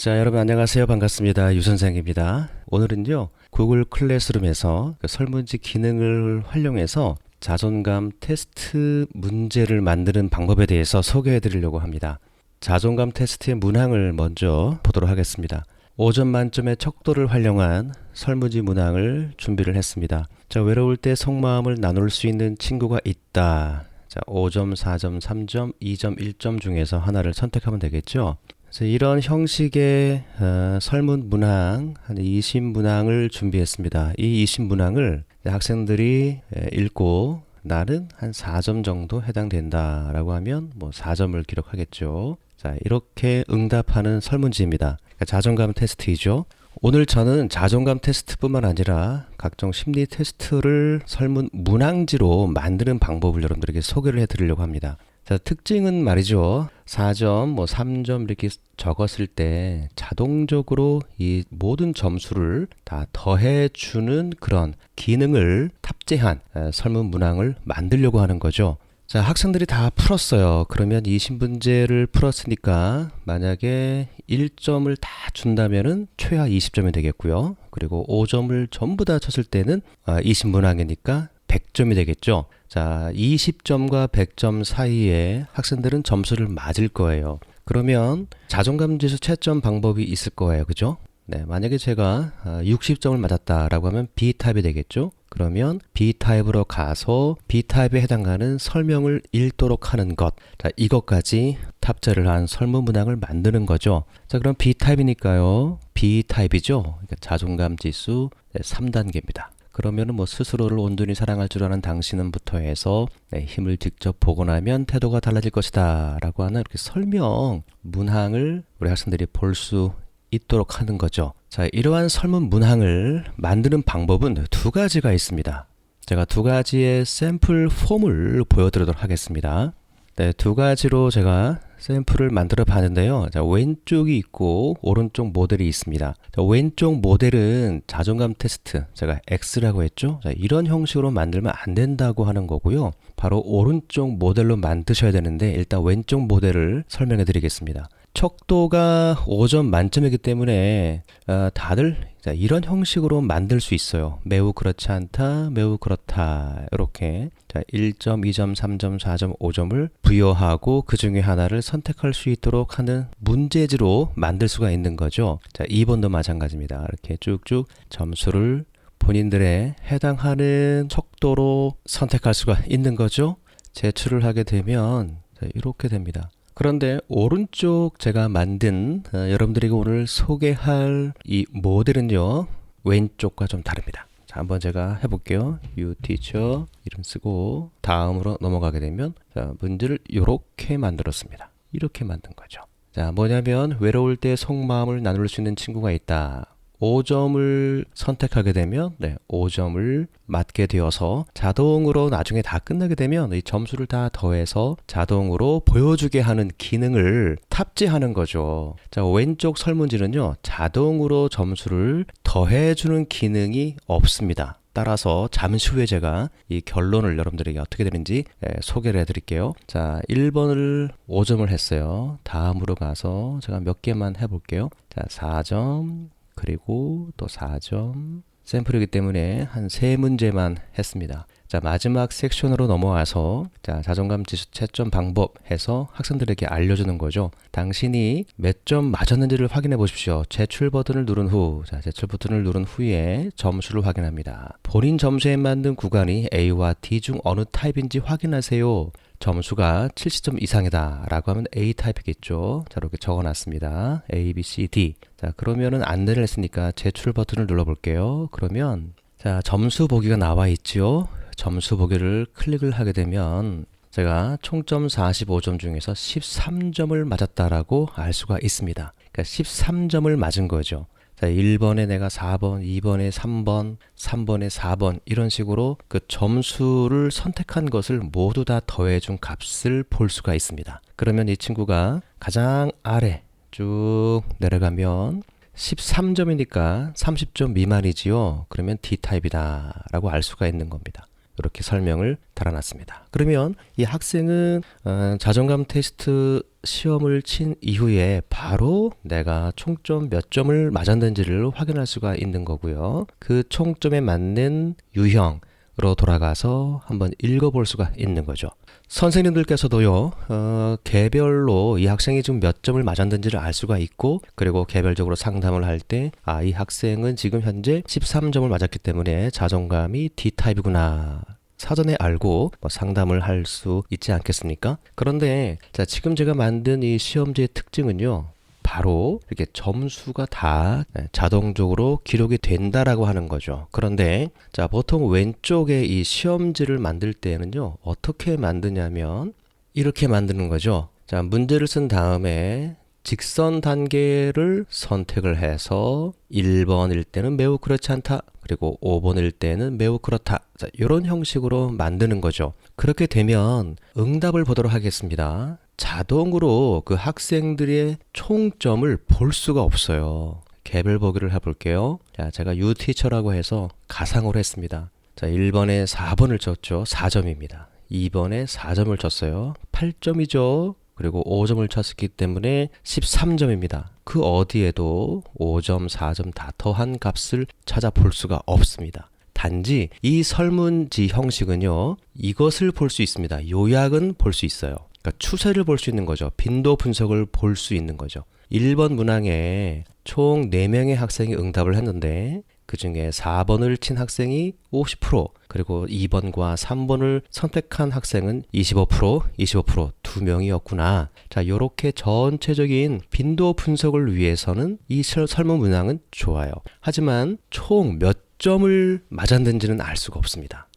자, 여러분 안녕하세요. 반갑습니다. 유 선생입니다. 오늘은요. 구글 클래스룸에서 그 설문지 기능을 활용해서 자존감 테스트 문제를 만드는 방법에 대해서 소개해 드리려고 합니다. 자존감 테스트의 문항을 먼저 보도록 하겠습니다. 5점 만점의 척도를 활용한 설문지 문항을 준비를 했습니다. 자, 외로울 때 속마음을 나눌 수 있는 친구가 있다. 자, 5점, 4점, 3점, 2점, 1점 중에서 하나를 선택하면 되겠죠. 그래서 이런 형식의 어, 설문 문항 한 20문항을 준비했습니다. 이 20문항을 학생들이 에, 읽고 나는 한 4점 정도 해당된다라고 하면 뭐 4점을 기록하겠죠. 자, 이렇게 응답하는 설문지입니다. 그러니까 자존감 테스트이죠. 오늘 저는 자존감 테스트뿐만 아니라 각종 심리 테스트를 설문 문항지로 만드는 방법을 여러분들에게 소개를 해 드리려고 합니다. 자, 특징은 말이죠. 4점, 뭐 3점 이렇게 적었을 때 자동적으로 이 모든 점수를 다 더해 주는 그런 기능을 탑재한 에, 설문 문항을 만들려고 하는 거죠. 자, 학생들이 다 풀었어요. 그러면 이 신분제를 풀었으니까 만약에 1점을 다 준다면은 최하 20점이 되겠고요. 그리고 5점을 전부 다 쳤을 때는 아, 20문항이니까 100점이 되겠죠. 자, 20점과 100점 사이에 학생들은 점수를 맞을 거예요. 그러면 자존감 지수 채점 방법이 있을 거예요. 그죠? 네, 만약에 제가 60점을 맞았다라고 하면 B타입이 되겠죠? 그러면 B타입으로 가서 B타입에 해당하는 설명을 읽도록 하는 것. 자, 이것까지 탑재를 한 설문 문항을 만드는 거죠. 자, 그럼 B타입이니까요. B타입이죠. 그러니까 자존감 지수 3단계입니다. 그러면은 뭐 스스로를 온전히 사랑할 줄 아는 당신은부터 해서 네, 힘을 직접 보고 나면 태도가 달라질 것이다 라고 하는 이렇게 설명 문항을 우리 학생들이 볼 수 있도록 하는 거죠. 자, 이러한 설문 문항을 만드는 방법은 두 가지가 있습니다. 제가 두 가지의 샘플 폼을 보여드리도록 하겠습니다. 네, 두 가지로 제가 샘플을 만들어 봤는데요. 자, 왼쪽이 있고 오른쪽 모델이 있습니다. 자, 왼쪽 모델은 자존감 테스트, 제가 X라고 했죠. 자, 이런 형식으로 만들면 안 된다고 하는 거고요. 바로 오른쪽 모델로 만드셔야 되는데 일단 왼쪽 모델을 설명해 드리겠습니다. 척도가 5점 만점이기 때문에 어, 다들 자, 이런 형식으로 만들 수 있어요. 매우 그렇지 않다, 매우 그렇다. 이렇게 자, 1점, 2점, 3점, 4점, 5점을 부여하고 그 중에 하나를 선택할 수 있도록 하는 문제지로 만들 수가 있는 거죠. 자, 2번도 마찬가지입니다. 이렇게 쭉쭉 점수를 본인들의 해당하는 척도로 선택할 수가 있는 거죠. 제출을 하게 되면 자, 이렇게 됩니다. 그런데 오른쪽 제가 만든 어, 여러분들에게 오늘 소개할 이 모델은요 왼쪽과 좀 다릅니다. 자, 한번 제가 해볼게요. You teacher 이름 쓰고 다음으로 넘어가게 되면 자, 문제를 이렇게 만들었습니다. 이렇게 만든 거죠. 자, 뭐냐면 외로울 때 속마음을 나눌 수 있는 친구가 있다. 5점을 선택하게 되면 네, 5점을 맞게 되어서 자동으로 나중에 다 끝나게 되면 이 점수를 다 더해서 자동으로 보여주게 하는 기능을 탑재하는 거죠. 자, 왼쪽 설문지는요. 자동으로 점수를 더해 주는 기능이 없습니다. 따라서 잠시 후에 제가 이 결론을 여러분들에게 어떻게 되는지 예, 소개를 해드릴게요. 자, 1번을 5점을 했어요. 다음으로 가서 제가 몇 개만 해볼게요. 자, 4점, 그리고 또 4점 샘플이기 때문에 한 세 문제만 했습니다. 자, 마지막 섹션으로 넘어와서 자, 자존감 지수 채점 방법 해서 학생들에게 알려주는 거죠. 당신이 몇 점 맞았는지를 확인해 보십시오. 제출 버튼을 누른 후, 자, 제출 버튼을 누른 후에 점수를 확인합니다. 본인 점수에 맞는 구간이 A와 D 중 어느 타입인지 확인하세요. 점수가 70점 이상이다 라고 하면 A 타입이겠죠. 자, 이렇게 적어 놨습니다. A, B, C, D. 자, 그러면은 안내를 했으니까 제출 버튼을 눌러 볼게요. 그러면 자, 점수 보기가 나와 있죠. 점수 보기를 클릭을 하게 되면 제가 총점 45점 중에서 13점을 맞았다라고 알 수가 있습니다. 그러니까 13점을 맞은 거죠. 자, 1번에 내가 4번, 2번에 3번, 3번에 4번 이런 식으로 그 점수를 선택한 것을 모두 다 더해준 값을 볼 수가 있습니다. 그러면 이 친구가 가장 아래 쭉 내려가면 13점이니까 30점 미만이지요. 그러면 D타입이다 라고 알 수가 있는 겁니다. 이렇게 설명을 달아놨습니다. 그러면 이 학생은 어, 자존감 테스트 시험을 친 이후에 바로 내가 총점 몇 점을 맞았는지를 확인할 수가 있는 거고요. 그 총점에 맞는 유형으로 돌아가서 한번 읽어볼 수가 있는 거죠. 선생님들께서도요, 어, 개별로 이 학생이 지금 몇 점을 맞았는지를 알 수가 있고, 그리고 개별적으로 상담을 할 때, 아, 이 학생은 지금 현재 13점을 맞았기 때문에 자존감이 D타입이구나. 사전에 알고 뭐 상담을 할 수 있지 않겠습니까? 그런데, 자, 지금 제가 만든 이 시험지의 특징은요, 바로 이렇게 점수가 다 네, 자동적으로 기록이 된다라고 하는 거죠. 그런데 자, 보통 왼쪽에 이 시험지를 만들 때는요. 어떻게 만드냐면 이렇게 만드는 거죠. 자, 문제를 쓴 다음에 직선 단계를 선택을 해서 1번일 때는 매우 그렇지 않다. 그리고 5번일 때는 매우 그렇다. 자, 이런 형식으로 만드는 거죠. 그렇게 되면 응답을 보도록 하겠습니다. 자동으로 그 학생들의 총점을 볼 수가 없어요. 개별 보기를 해볼게요. 자, 제가 유티처라고 해서 가상으로 했습니다. 자, 1번에 4번을 쳤죠. 4점입니다. 2번에 4점을 쳤어요. 8점이죠. 그리고 5점을 쳤기 때문에 13점입니다. 그 어디에도 5점, 4점 다 더한 값을 찾아볼 수가 없습니다. 단지 이 설문지 형식은요, 이것을 볼 수 있습니다. 요약은 볼 수 있어요. 그러니까 추세를 볼 수 있는 거죠. 빈도 분석을 볼 수 있는 거죠. 1번 문항에 총 4명의 학생이 응답을 했는데 그 중에 4번을 친 학생이 50%, 그리고 2번과 3번을 선택한 학생은 25%, 25%, 두 명이었구나. 자, 요렇게 전체적인 빈도 분석을 위해서는 이 설문 문항은 좋아요. 하지만 총 몇 점을 맞았는지는 알 수가 없습니다.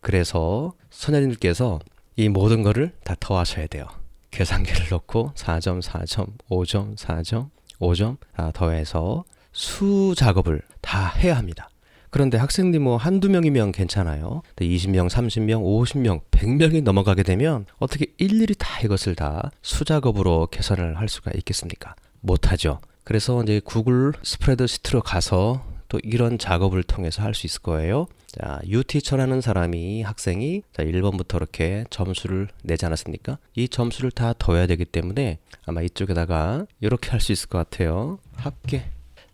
그래서 선생님께서 이 모든 거를 다 더하셔야 돼요. 계산기를 넣고 4점, 4점, 5점, 4점, 5점 다 더해서 수 작업을 다 해야 합니다. 그런데 학생들이 뭐 한두 명이면 괜찮아요. 20명, 30명, 50명, 100명이 넘어가게 되면 어떻게 일일이 다 이것을 다 수작업으로 계산을 할 수가 있겠습니까? 못하죠. 그래서 이제 구글 스프레드 시트로 가서 또 이런 작업을 통해서 할 수 있을 거예요. 자, 유티처라는 사람이 학생이 자, 1번부터 이렇게 점수를 내지 않았습니까? 이 점수를 다 더해야 되기 때문에 아마 이쪽에다가 이렇게 할 수 있을 것 같아요. 합계.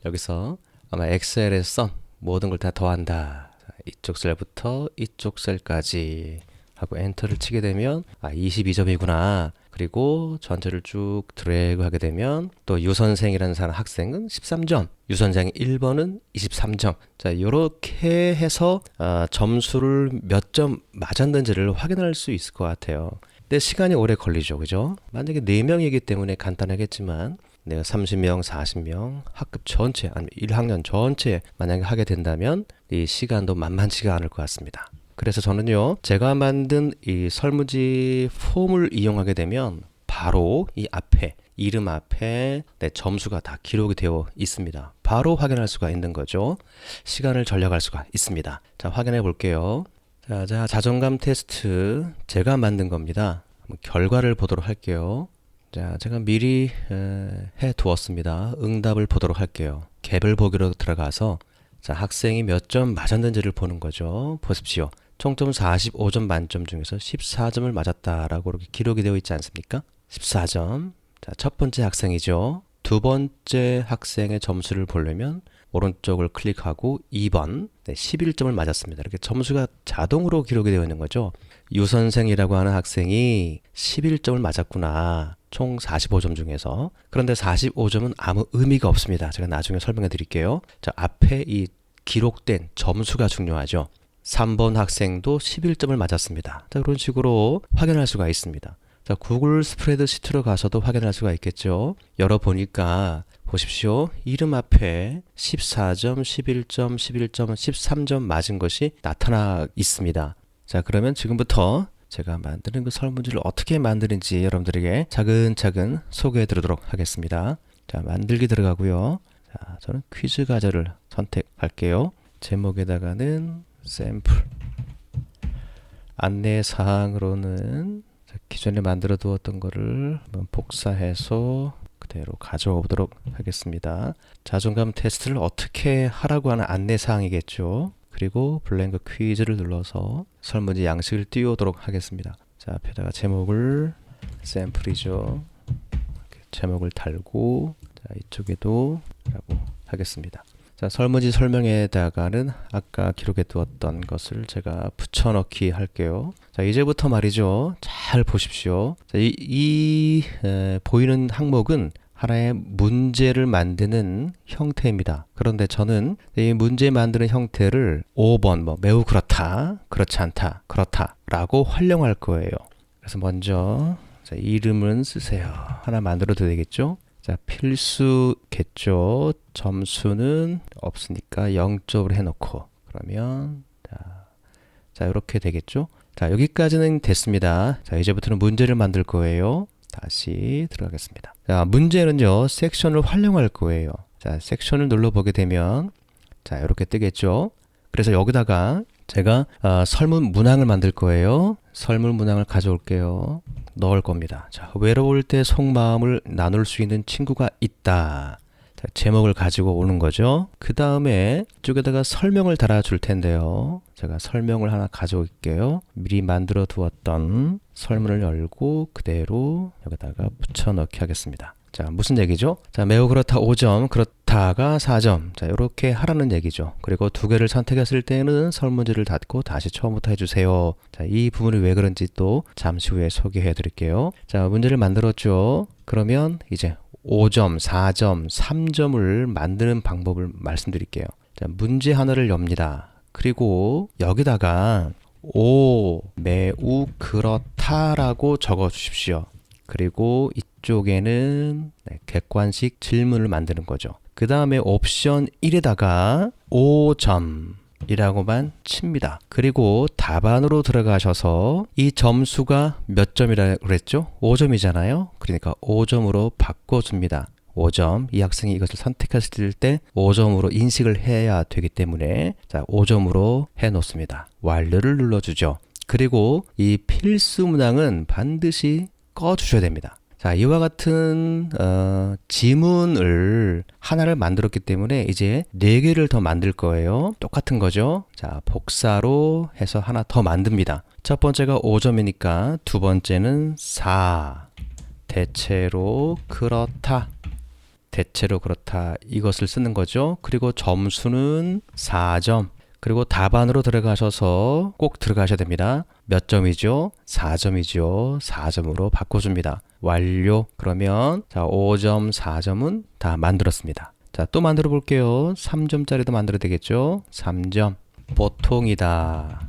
여기서 아마 엑셀에 선 모든 걸 다 더한다. 자, 이쪽 셀부터 이쪽 셀까지 하고 엔터를 치게 되면 아 22점이구나. 그리고 전체를 쭉 드래그 하게 되면 또 유선생이라는 사람 학생은 13점, 유선생이 1번은 23점. 자, 요렇게 해서 어, 점수를 몇 점 맞았는지를 확인할 수 있을 것 같아요. 근데 시간이 오래 걸리죠. 그죠? 만약에 4명이기 때문에 간단하겠지만 내가 30명, 40명 학급 전체 아니면 1학년 전체 만약에 하게 된다면 이 시간도 만만치가 않을 것 같습니다. 그래서 저는요, 제가 만든 이 설문지 폼을 이용하게 되면 바로 이 앞에 이름 앞에 내 점수가 다 기록이 되어 있습니다. 바로 확인할 수가 있는 거죠. 시간을 절약할 수가 있습니다. 자, 확인해 볼게요. 자, 자, 자존감 테스트 제가 만든 겁니다. 결과를 보도록 할게요. 자, 제가 미리 해 두었습니다. 응답을 보도록 할게요. 개별 보기로 들어가서 자, 학생이 몇 점 맞았는지를 보는 거죠. 보십시오. 총점 45점 만점 중에서 14점을 맞았다라고 이렇게 기록이 되어 있지 않습니까? 14점. 자, 첫 번째 학생이죠. 두 번째 학생의 점수를 보려면 오른쪽을 클릭하고 2번 네, 11점을 맞았습니다. 이렇게 점수가 자동으로 기록이 되어 있는 거죠. 유선생이라고 하는 학생이 11점을 맞았구나. 총 45점 중에서. 그런데 45점은 아무 의미가 없습니다. 제가 나중에 설명해 드릴게요. 자, 앞에 이 기록된 점수가 중요하죠. 3번 학생도 11점을 맞았습니다. 자, 그런 식으로 확인할 수가 있습니다. 자, 구글 스프레드 시트로 가서도 확인할 수가 있겠죠. 열어보니까 보십시오. 이름 앞에 14점, 11점, 11점, 13점 맞은 것이 나타나 있습니다. 자, 그러면 지금부터 제가 만드는 그 설문지를 어떻게 만드는지 여러분들에게 차근차근 소개해 드리도록 하겠습니다. 자, 만들기 들어가고요. 자, 저는 퀴즈 과제를 선택할게요. 제목에다가는 샘플 안내 사항으로는 기존에 만들어 두었던 거를 한번 복사해서 그대로 가져오 보도록 하겠습니다. 자존감 테스트를 어떻게 하라고 하는 안내 사항이겠죠. 그리고 블랭크 퀴즈를 눌러서 설문지 양식을 띄우도록 하겠습니다. 자, 앞에다가 제목을 샘플이죠. 제목을 달고 자, 이쪽에도 라고 하겠습니다. 자, 설문지 설명에다가는 아까 기록해 두었던 것을 제가 붙여넣기 할게요. 자, 이제부터 말이죠. 잘 보십시오. 자, 이, 이 에, 보이는 항목은 하나의 문제를 만드는 형태입니다. 그런데 저는 이 문제 만드는 형태를 5번 뭐 매우 그렇다, 그렇지 않다, 그렇다라고 활용할 거예요. 그래서 먼저 자, 이름은 쓰세요. 하나 만들어도 되겠죠? 자, 필수겠죠. 점수는 없으니까 0점으로 해놓고 그러면 자, 자 이렇게 되겠죠. 자 여기까지는 됐습니다. 자 이제부터는 문제를 만들 거예요. 다시 들어가겠습니다. 자 문제는요 섹션을 활용할 거예요. 자 섹션을 눌러보게 되면 자 이렇게 뜨겠죠. 그래서 여기다가 제가 어, 설문 문항을 만들 거예요. 설문 문항을 가져올게요. 넣을 겁니다. 자, 외로울 때 속마음을 나눌 수 있는 친구가 있다. 자, 제목을 가지고 오는 거죠. 그 다음에 이쪽에다가 설명을 달아줄 텐데요. 제가 설명을 하나 가져올게요. 미리 만들어 두었던 설문을 열고 그대로 여기다가 붙여넣기 하겠습니다. 자, 무슨 얘기죠? 자, 매우 그렇다 5점, 그렇다가 4점. 자, 이렇게 하라는 얘기죠. 그리고 두 개를 선택했을 때는 설문지를 닫고 다시 처음부터 해주세요. 자, 이 부분이 왜 그런지 또 잠시 후에 소개해 드릴게요. 자, 문제를 만들었죠. 그러면 이제 5점, 4점, 3점을 만드는 방법을 말씀드릴게요. 자, 문제 하나를 엽니다. 그리고 여기다가 오, 매우 그렇다라고 적어 주십시오. 그리고 이 쪽에는 네, 객관식 질문을 만드는 거죠. 그 다음에 옵션 1에다가 5점 이라고만 칩니다. 그리고 답안으로 들어가셔서 이 점수가 몇 점이라 그랬죠? 5점이잖아요. 그러니까 5점으로 바꿔줍니다. 5점. 이 학생이 이것을 선택했을 때 5점으로 인식을 해야 되기 때문에 자, 5점으로 해 놓습니다. 완료를 눌러 주죠. 그리고 이 필수 문항은 반드시 꺼 주셔야 됩니다. 자, 이와 같은 어, 지문을 하나를 만들었기 때문에 이제 네 개를 더 만들 거예요. 똑같은 거죠. 자, 복사로 해서 하나 더 만듭니다. 첫 번째가 5점이니까 두 번째는 4. 대체로 그렇다. 대체로 그렇다. 이것을 쓰는 거죠. 그리고 점수는 4점. 그리고 답안으로 들어가셔서 꼭 들어가셔야 됩니다. 몇 점이죠? 4점이죠. 4점으로 바꿔줍니다. 완료. 그러면 자 5점, 4점은 다 만들었습니다. 자 또 만들어 볼게요. 3점짜리도 만들어야 되겠죠? 3점. 보통이다.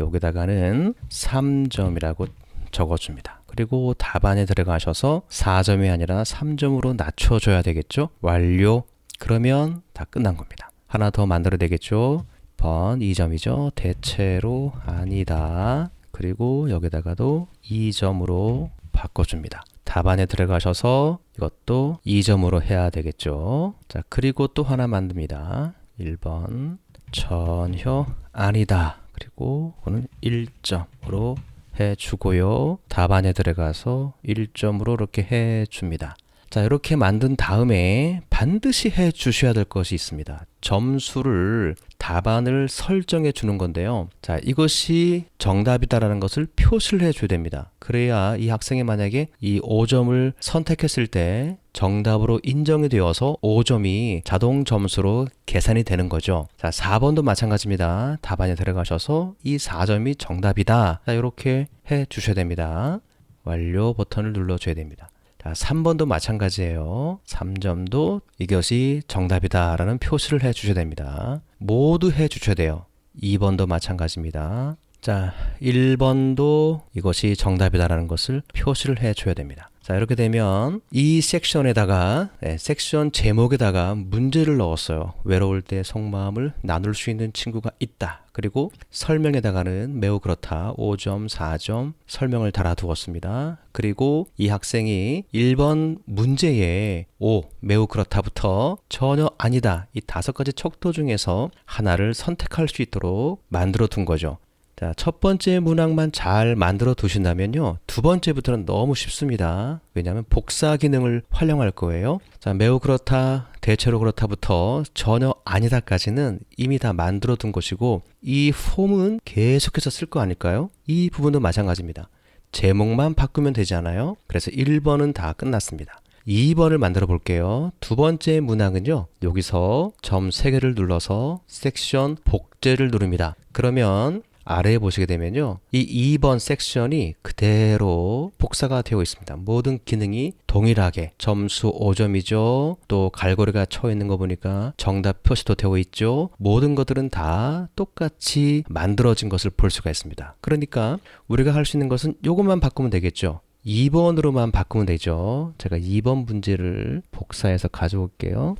여기다가는 3점이라고 적어줍니다. 그리고 답안에 들어가셔서 4점이 아니라 3점으로 낮춰줘야 되겠죠? 완료. 그러면 다 끝난 겁니다. 하나 더 만들어야 되겠죠? 번 2점이죠. 대체로 아니다. 그리고 여기다가도 2점으로 바꿔줍니다. 답안에 들어가셔서 이것도 2점으로 해야 되겠죠. 자, 그리고 또 하나 만듭니다. 1번 전혀 아니다. 그리고 그거는 1점으로 해 주고요. 답안에 들어가서 1점으로 이렇게 해 줍니다. 자, 이렇게 만든 다음에 반드시 해 주셔야 될 것이 있습니다. 점수를 답안을 설정해 주는 건데요. 자, 이것이 정답이다라는 것을 표시를 해 줘야 됩니다. 그래야 이 학생이 만약에 이 5점을 선택했을 때 정답으로 인정이 되어서 5점이 자동 점수로 계산이 되는 거죠. 자, 4번도 마찬가지입니다. 답안에 들어가셔서 이 4점이 정답이다. 자, 이렇게 해 주셔야 됩니다. 완료 버튼을 눌러 줘야 됩니다. 자, 3번도 마찬가지예요. 3점도 이것이 정답이다라는 표시를 해 주셔야 됩니다. 모두 해 주셔야 돼요. 2번도 마찬가지입니다. 자, 1번도 이것이 정답이다라는 것을 표시를 해 줘야 됩니다. 자, 이렇게 되면 이 섹션에다가 네, 섹션 제목에다가 문제를 넣었어요. 외로울 때 속마음을 나눌 수 있는 친구가 있다. 그리고 설명에다가는 매우 그렇다. 5점, 4점 설명을 달아두었습니다. 그리고 이 학생이 1번 문제에 5, 매우 그렇다부터 전혀 아니다. 이 다섯 가지 척도 중에서 하나를 선택할 수 있도록 만들어 둔 거죠. 자, 첫 번째 문항만 잘 만들어 두신다면요. 두 번째부터는 너무 쉽습니다. 왜냐하면 복사 기능을 활용할 거예요. 자, 매우 그렇다. 대체로 그렇다부터 전혀 아니다까지는 이미 다 만들어 둔 것이고 이 폼은 계속해서 쓸 거 아닐까요? 이 부분도 마찬가지입니다. 제목만 바꾸면 되지 않아요? 그래서 1번은 다 끝났습니다. 2번을 만들어 볼게요. 두 번째 문항은요. 여기서 점 3개를 눌러서 섹션 복제를 누릅니다. 그러면 아래에 보시게 되면요. 이 2번 섹션이 그대로 복사가 되어 있습니다. 모든 기능이 동일하게 점수 5점이죠. 또 갈고리가 쳐 있는 거 보니까 정답 표시도 되어 있죠. 모든 것들은 다 똑같이 만들어진 것을 볼 수가 있습니다. 그러니까 우리가 할 수 있는 것은 이것만 바꾸면 되겠죠. 2번으로만 바꾸면 되죠. 제가 2번 문제를 복사해서 가져올게요.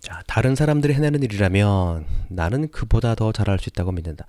자, 다른 사람들이 해내는 일이라면 나는 그보다 더 잘할 수 있다고 믿는다.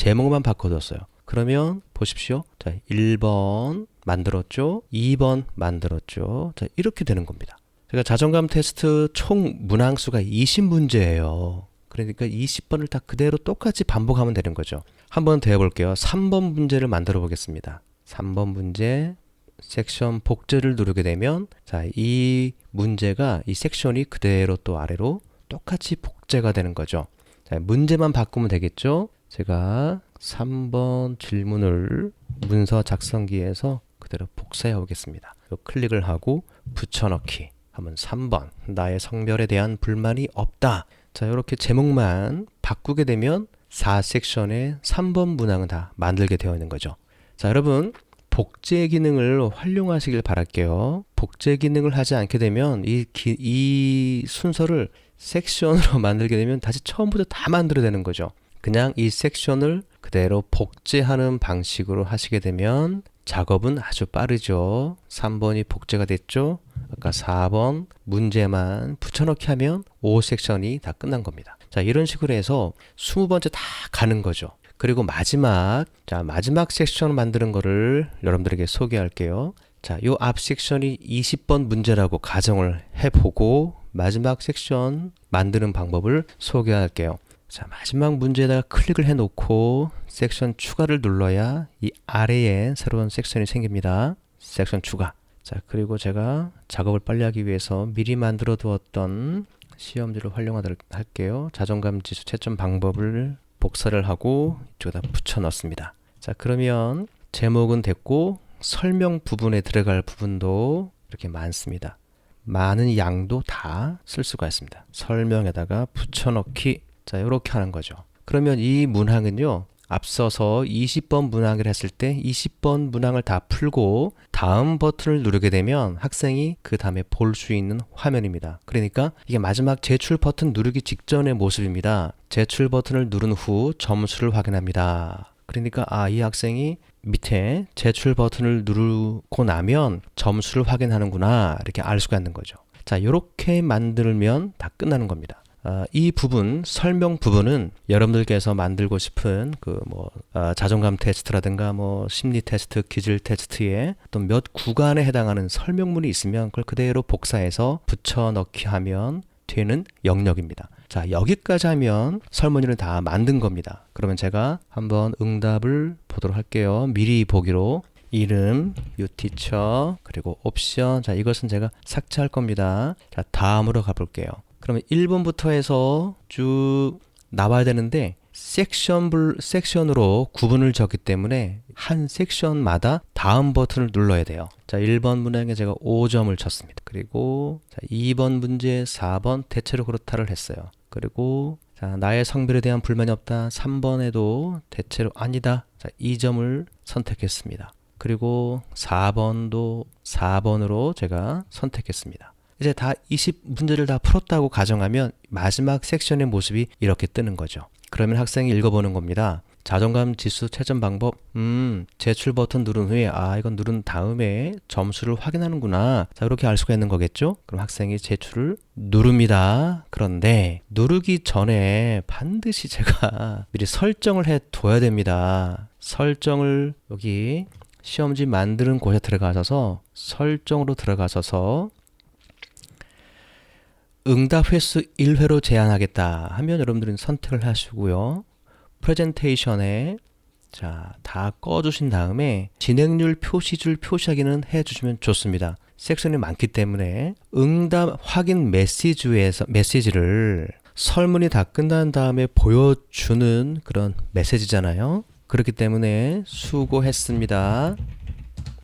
제목만 바꿔뒀어요. 그러면 보십시오. 자, 1번 만들었죠. 2번 만들었죠. 자, 이렇게 되는 겁니다. 제가 자존감 테스트 총 문항수가 20문제예요. 그러니까 20번을 다 그대로 똑같이 반복하면 되는 거죠. 한번 더 해볼게요. 3번 문제를 만들어 보겠습니다. 3번 문제 섹션 복제를 누르게 되면 자, 이 문제가 이 섹션이 그대로 또 아래로 똑같이 복제가 되는 거죠. 자, 문제만 바꾸면 되겠죠. 제가 3번 질문을 문서 작성기에서 그대로 복사해 오겠습니다. 클릭을 하고 붙여넣기 하면 3번 나의 성별에 대한 불만이 없다. 자, 이렇게 제목만 바꾸게 되면 4섹션의 3번 문항은 다 만들게 되어 있는 거죠. 자, 여러분 복제 기능을 활용하시길 바랄게요. 복제 기능을 하지 않게 되면 이, 기, 이 순서를 섹션으로 만들게 되면 다시 처음부터 다 만들어야 되는 거죠. 그냥 이 섹션을 그대로 복제하는 방식으로 하시게 되면 작업은 아주 빠르죠. 3번이 복제가 됐죠. 아까 4번 문제만 붙여넣기 하면 5섹션이 다 끝난 겁니다. 자, 이런 식으로 해서 20번째 다 가는 거죠. 그리고 마지막, 자, 마지막 섹션을 만드는 거를 여러분들에게 소개할게요. 자, 요 앞 섹션이 20번 문제라고 가정을 해보고 마지막 섹션 만드는 방법을 소개할게요. 자, 마지막 문제에다가 클릭을 해 놓고 섹션 추가를 눌러야 이 아래에 새로운 섹션이 생깁니다. 섹션 추가. 자, 그리고 제가 작업을 빨리 하기 위해서 미리 만들어 두었던 시험지를 활용하도록 할게요. 자존감 지수 채점 방법을 복사를 하고 이쪽에다 붙여 넣습니다. 자, 그러면 제목은 됐고 설명 부분에 들어갈 부분도 이렇게 많습니다. 많은 양도 다 쓸 수가 있습니다. 설명에다가 붙여넣기 자, 이렇게 하는 거죠. 그러면 이 문항은요. 앞서서 20번 문항을 했을 때 20번 문항을 다 풀고 다음 버튼을 누르게 되면 학생이 그 다음에 볼 수 있는 화면입니다. 그러니까 이게 마지막 제출 버튼 누르기 직전의 모습입니다. 제출 버튼을 누른 후 점수를 확인합니다. 그러니까 아, 이 학생이 밑에 제출 버튼을 누르고 나면 점수를 확인하는구나 이렇게 알 수가 있는 거죠. 자, 이렇게 만들면 다 끝나는 겁니다. 어, 이 부분 설명 부분은 여러분들께서 만들고 싶은 그뭐 어, 자존감 테스트라든가 뭐 심리 테스트, 기질 테스트에 또몇 구간에 해당하는 설명문이 있으면 그걸 그대로 복사해서 붙여 넣기 하면 되는 영역입니다. 자, 여기까지 하면 설문지를 다 만든 겁니다. 그러면 제가 한번 응답을 보도록 할게요. 미리 보기로 이름, 유티처, 그리고 옵션. 자, 이것은 제가 삭제할 겁니다. 자, 다음으로 가볼게요. 그러면 1번부터 해서 쭉 나와야 되는데 섹션 불 섹션으로 구분을 적기 때문에 한 섹션마다 다음 버튼을 눌러야 돼요. 자, 1번 문항에 제가 5점을 쳤습니다. 그리고 자, 2번 문제 4번 대체로 그렇다를 했어요. 그리고 자, 나의 성별에 대한 불만이 없다. 3번에도 대체로 아니다. 자, 2점을 선택했습니다. 그리고 4번도 4번으로 제가 선택했습니다. 이제 다 20문제를 다 풀었다고 가정하면 마지막 섹션의 모습이 이렇게 뜨는 거죠. 그러면 학생이 읽어보는 겁니다. 자존감 지수 채점 방법, 음, 제출 버튼 누른 후에, 아, 이건 누른 다음에 점수를 확인하는구나. 자, 이렇게 알 수가 있는 거겠죠? 그럼 학생이 제출을 누릅니다. 그런데, 누르기 전에 반드시 제가 미리 설정을 해 둬야 됩니다. 설정을 여기 시험지 만드는 곳에 들어가셔서 설정으로 들어가셔서 응답 횟수 1회로 제한하겠다 하면 여러분들은 선택을 하시고요. 프레젠테이션에 자, 다 꺼주신 다음에 진행률 표시줄 표시하기는 해주시면 좋습니다. 섹션이 많기 때문에 응답 확인 메시지에서 메시지를 설문이 다 끝난 다음에 보여주는 그런 메시지잖아요. 그렇기 때문에 수고했습니다.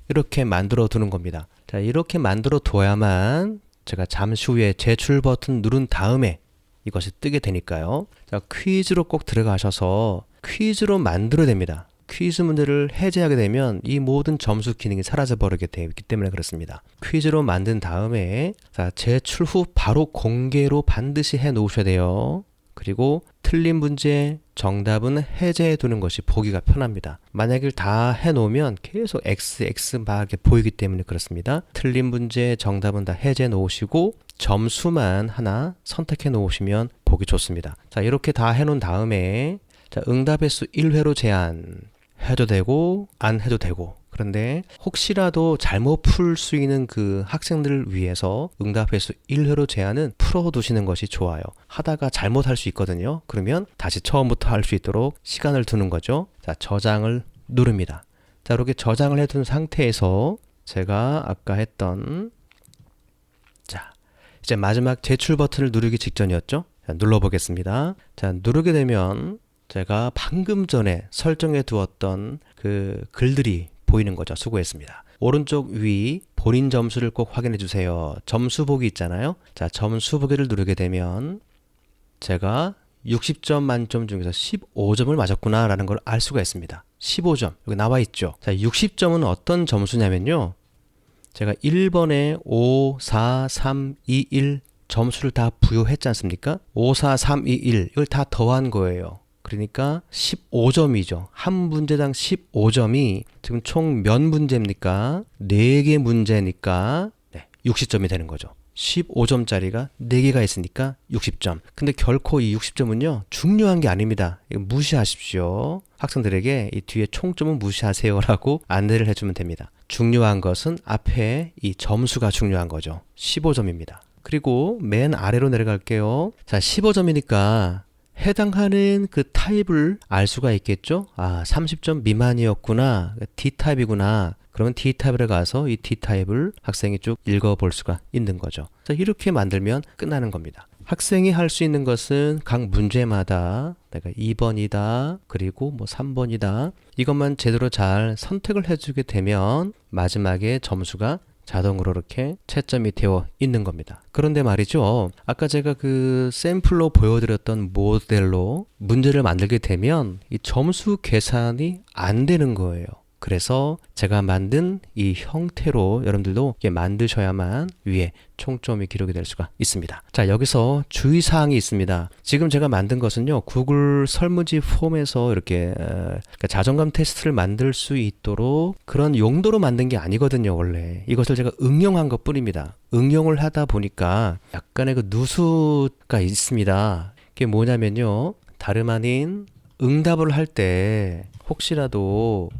이렇게 만들어 두는 겁니다. 자, 이렇게 만들어 둬야만 제가 잠시 후에 제출 버튼 누른 다음에 이것이 뜨게 되니까요. 자, 퀴즈로 꼭 들어가셔서 퀴즈로 만들어야 됩니다. 퀴즈 문제를 해제하게 되면 이 모든 점수 기능이 사라져 버리게 되어 있기 때문에 그렇습니다. 퀴즈로 만든 다음에 자, 제출 후 바로 공개로 반드시 해 놓으셔야 돼요. 그리고 틀린 문제 정답은 해제해 두는 것이 보기가 편합니다. 만약에 다 해놓으면 계속 X, X 막 이렇게 보이기 때문에 그렇습니다. 틀린 문제 정답은 다 해제해 놓으시고 점수만 하나 선택해 놓으시면 보기 좋습니다. 자, 이렇게 다 해놓은 다음에 자, 응답의 수 1회로 제한 해도 되고 안 해도 되고 그런데 혹시라도 잘못 풀 수 있는 그 학생들을 위해서 응답 횟수 1회로 제한은 풀어두시는 것이 좋아요. 하다가 잘못할 수 있거든요. 그러면 다시 처음부터 할 수 있도록 시간을 두는 거죠. 자, 저장을 누릅니다. 자, 이렇게 저장을 해둔 상태에서 제가 아까 했던 자, 이제 마지막 제출 버튼을 누르기 직전이었죠. 자, 눌러보겠습니다. 자, 누르게 되면 제가 방금 전에 설정해 두었던 그 글들이 보이는 거죠. 수고했습니다. 오른쪽 위 본인 점수를 꼭 확인해 주세요. 점수 보기 있잖아요. 자, 점수 보기를 누르게 되면 제가 60점 만점 중에서 15점을 맞았구나라는 걸 알 수가 있습니다. 15점. 여기 나와 있죠. 자, 60점은 어떤 점수냐면요. 제가 1번에 5, 4, 3, 2, 1 점수를 다 부여했지 않습니까? 5, 4, 3, 2, 1 이걸 다 더한 거예요. 그러니까 15점이죠. 한 문제당 15점이 지금 총 몇 문제입니까? 4개 문제니까 네, 60점이 되는 거죠. 15점짜리가 4개가 있으니까 60점. 근데 결코 이 60점은요, 중요한 게 아닙니다. 무시하십시오. 학생들에게 이 뒤에 총점은 무시하세요라고 안내를 해주면 됩니다. 중요한 것은 앞에 이 점수가 중요한 거죠. 15점입니다. 그리고 맨 아래로 내려갈게요. 자, 15점이니까 해당하는 그 타입을 알 수가 있겠죠? 아, 30점 미만이었구나. D타입이구나. 그러면 D타입에 가서 이 D타입을 학생이 쭉 읽어볼 수가 있는 거죠. 자, 이렇게 만들면 끝나는 겁니다. 학생이 할 수 있는 것은 각 문제마다 내가 2번이다, 그리고 뭐 3번이다. 이것만 제대로 잘 선택을 해주게 되면 마지막에 점수가 자동으로 이렇게 채점이 되어 있는 겁니다. 그런데 말이죠. 아까 제가 그 샘플로 보여드렸던 모델로 문제를 만들게 되면 이 점수 계산이 안 되는 거예요. 그래서 제가 만든 이 형태로 여러분들도 이게 만드셔야만 위에 총점이 기록이 될 수가 있습니다. 자, 여기서 주의사항이 있습니다. 지금 제가 만든 것은요, 구글 설문지 폼에서 이렇게 어, 그러니까 자존감 테스트를 만들 수 있도록 그런 용도로 만든 게 아니거든요, 원래. 이것을 제가 응용한 것 뿐입니다. 응용을 하다 보니까 약간의 그 누수가 있습니다. 그게 뭐냐면요, 다름 아닌 응답을 할 때 혹시라도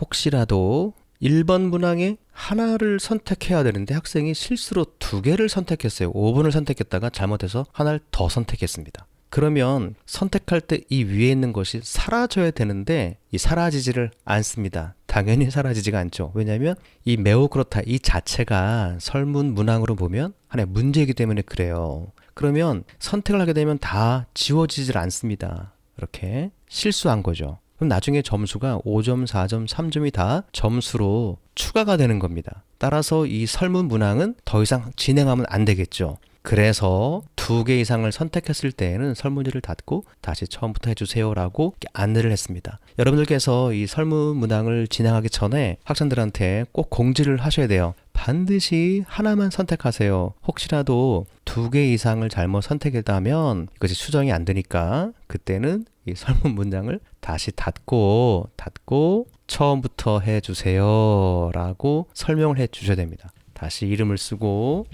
혹시라도 1번 문항에 하나를 선택해야 되는데 학생이 실수로 두 개를 선택했어요. 5번을 선택했다가 잘못해서 하나를 더 선택했습니다. 그러면 선택할 때 이 위에 있는 것이 사라져야 되는데 이 사라지지를 않습니다. 당연히 사라지지가 않죠. 왜냐하면 이 매우 그렇다 이 자체가 설문 문항으로 보면 하나의 문제이기 때문에 그래요. 그러면 선택을 하게 되면 다 지워지질 않습니다. 이렇게 실수한 거죠. 그럼 나중에 점수가 5점, 4점, 3점이 다 점수로 추가가 되는 겁니다. 따라서 이 설문 문항은 더 이상 진행하면 안 되겠죠. 그래서 두 개 이상을 선택했을 때에는 설문지를 닫고 다시 처음부터 해주세요라고 안내를 했습니다. 여러분들께서 이 설문 문항을 진행하기 전에 학생들한테 꼭 공지를 하셔야 돼요. 반드시 하나만 선택하세요. 혹시라도 두 개 이상을 잘못 선택했다면 이것이 수정이 안 되니까 그때는 이 설문 문장을 다시 닫고 닫고 처음부터 해주세요라고 설명을 해 주셔야 됩니다. 다시 이름을 쓰고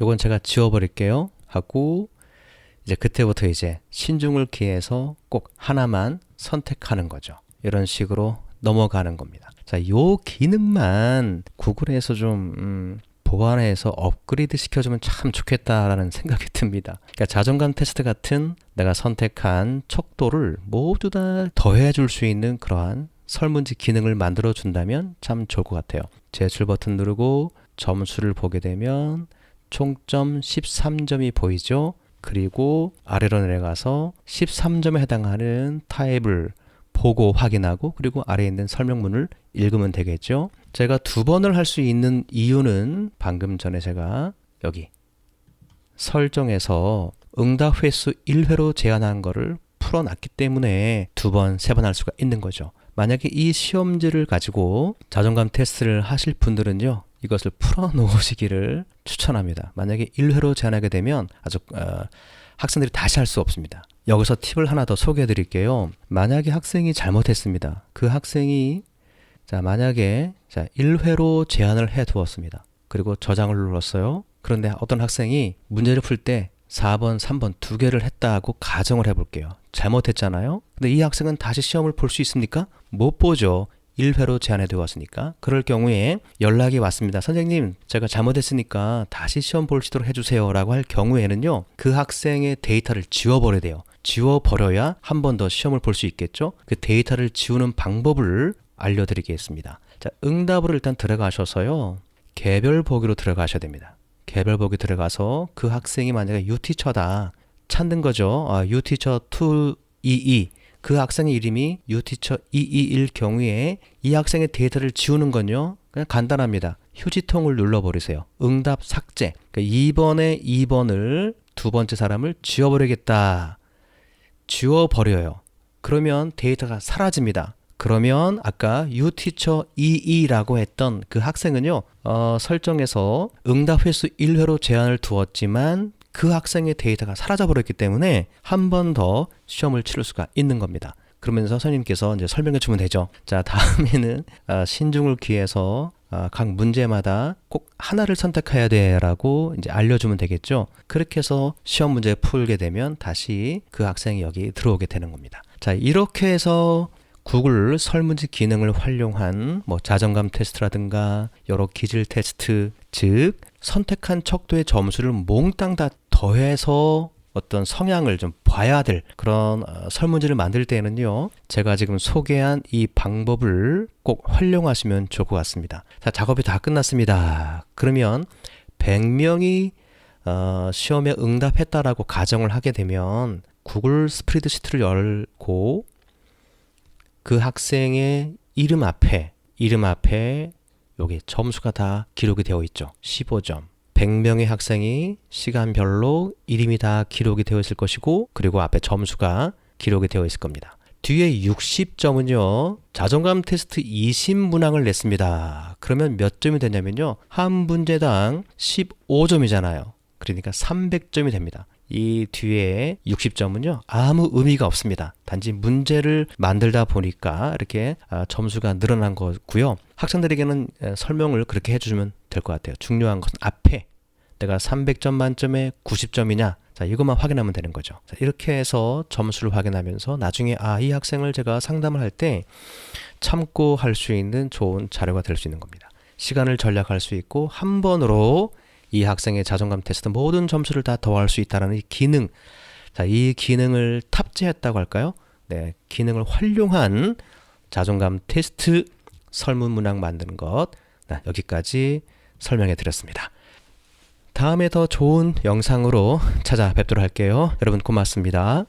요건 제가 지워버릴게요 하고 이제 그때부터 이제 신중을 기해서 꼭 하나만 선택하는 거죠. 이런 식으로 넘어가는 겁니다. 자, 요 기능만 구글에서 좀 음, 보완해서 업그레이드 시켜주면 참 좋겠다라는 생각이 듭니다. 그러니까 자존감 테스트 같은 내가 선택한 척도를 모두 다 더해줄 수 있는 그러한 설문지 기능을 만들어 준다면 참 좋을 것 같아요. 제출 버튼 누르고 점수를 보게 되면 총점 13점이 보이죠? 그리고 아래로 내려가서 13점에 해당하는 타입을 보고 확인하고 그리고 아래에 있는 설명문을 읽으면 되겠죠. 제가 두 번을 할 수 있는 이유는 방금 전에 제가 여기 설정에서 응답 횟수 1회로 제한한 거를 풀어놨기 때문에 두 번, 세 번 할 수가 있는 거죠. 만약에 이 시험지를 가지고 자존감 테스트를 하실 분들은요. 이것을 풀어 놓으시기를 추천합니다. 만약에 1회로 제한하게 되면 아주 어, 학생들이 다시 할 수 없습니다. 여기서 팁을 하나 더 소개해 드릴게요. 만약에 학생이 잘못했습니다. 그 학생이 자, 만약에 자, 1회로 제한을 해 두었습니다. 그리고 저장을 눌렀어요. 그런데 어떤 학생이 문제를 풀 때 4번, 3번 두 개를 했다고 가정을 해 볼게요. 잘못했잖아요. 근데 이 학생은 다시 시험을 볼 수 있습니까? 못 보죠. 1회로 제한해 두었으니까. 그럴 경우에 연락이 왔습니다. 선생님, 제가 잘못했으니까 다시 시험 볼수 있도록 해주세요. 라고 할 경우에는요, 그 학생의 데이터를 지워버려야 돼요. 지워버려야 한 번 더 시험을 볼 수 있겠죠? 그 데이터를 지우는 방법을 알려드리겠습니다. 자, 응답으로 일단 들어가셔서요, 개별 보기로 들어가셔야 됩니다. 개별 보기 들어가서 그 학생이 만약에 유티처다 찾는 거죠. 아, 유티처 222. 그 학생의 이름이 유티처 221 경우에 이 학생의 데이터를 지우는 건요. 그냥 간단합니다. 휴지통을 눌러버리세요. 응답 삭제. 그러니까 2번에 2번을 두 번째 사람을 지워버리겠다. 지워버려요. 그러면 데이터가 사라집니다. 그러면 아까 유티처 22라고 했던 그 학생은요, 어, 설정에서 응답 횟수 1회로 제한을 두었지만 그 학생의 데이터가 사라져버렸기 때문에 한 번 더 시험을 치를 수가 있는 겁니다. 그러면서 선생님께서 이제 설명해 주면 되죠. 자, 다음에는 아, 신중을 기해서 아, 각 문제마다 꼭 하나를 선택해야 돼라고 이제 알려주면 되겠죠. 그렇게 해서 시험 문제 풀게 되면 다시 그 학생이 여기 들어오게 되는 겁니다. 자, 이렇게 해서 구글 설문지 기능을 활용한 뭐 자존감 테스트라든가 여러 기질 테스트, 즉 선택한 척도의 점수를 몽땅 다 더해서 어떤 성향을 좀 봐야 될 그런 어, 설문지를 만들 때는요. 제가 지금 소개한 이 방법을 꼭 활용하시면 좋을 것 같습니다. 자, 작업이 다 끝났습니다. 그러면 100명이 어, 시험에 응답했다라고 가정을 하게 되면 구글 스프레드시트를 열고 그 학생의 이름 앞에 이름 앞에 여기 점수가 다 기록이 되어 있죠. 15점. 100명의 학생이 시간별로 이름이 다 기록이 되어 있을 것이고 그리고 앞에 점수가 기록이 되어 있을 겁니다. 뒤에 60점은요. 자존감 테스트 20문항을 냈습니다. 그러면 몇 점이 되냐면요. 한 문제당 15점이잖아요. 그러니까 300점이 됩니다. 이 뒤에 60점은요 아무 의미가 없습니다. 단지 문제를 만들다 보니까 이렇게 아, 점수가 늘어난 거고요. 학생들에게는 에, 설명을 그렇게 해주면 될 것 같아요. 중요한 것은 앞에 내가 300점 만점에 90점이냐 자 이것만 확인하면 되는 거죠. 자, 이렇게 해서 점수를 확인하면서 나중에 아 이 학생을 제가 상담을 할 때 참고할 수 있는 좋은 자료가 될 수 있는 겁니다. 시간을 절약할 수 있고 한 번으로 이 학생의 자존감 테스트 모든 점수를 다 더할 수 있다는 이 기능. 자, 이 기능을 탑재했다고 할까요? 네, 기능을 활용한 자존감 테스트 설문 문항 만드는 것. 네, 여기까지 설명해 드렸습니다. 다음에 더 좋은 영상으로 찾아뵙도록 할게요. 여러분 고맙습니다.